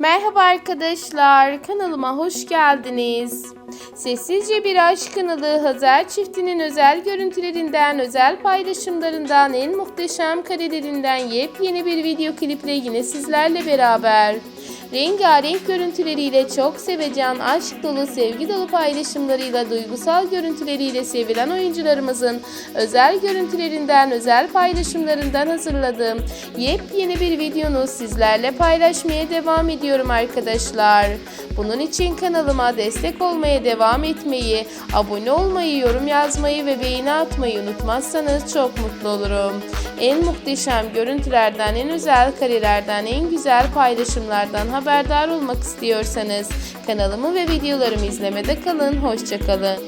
Merhaba arkadaşlar, kanalıma hoş geldiniz. Sessizce Bir Aşk kanalı Hazar çiftinin özel görüntülerinden, özel paylaşımlarından, en muhteşem karelerinden yepyeni bir video kliple yine sizlerle beraber. Rengarenk görüntüleriyle çok sevecen, aşk dolu, sevgi dolu paylaşımlarıyla, duygusal görüntüleriyle sevilen oyuncularımızın özel görüntülerinden, özel paylaşımlarından hazırladığım yepyeni bir videonu sizlerle paylaşmaya devam ediyorum arkadaşlar. Bunun için kanalıma destek olmaya devam etmeyi, abone olmayı, yorum yazmayı ve beğeni atmayı unutmazsanız çok mutlu olurum. En muhteşem görüntülerden, en özel karelerden, en güzel paylaşımlardan haberdar olmak istiyorsanız kanalımı ve videolarımı izlemede kalın. Hoşçakalın.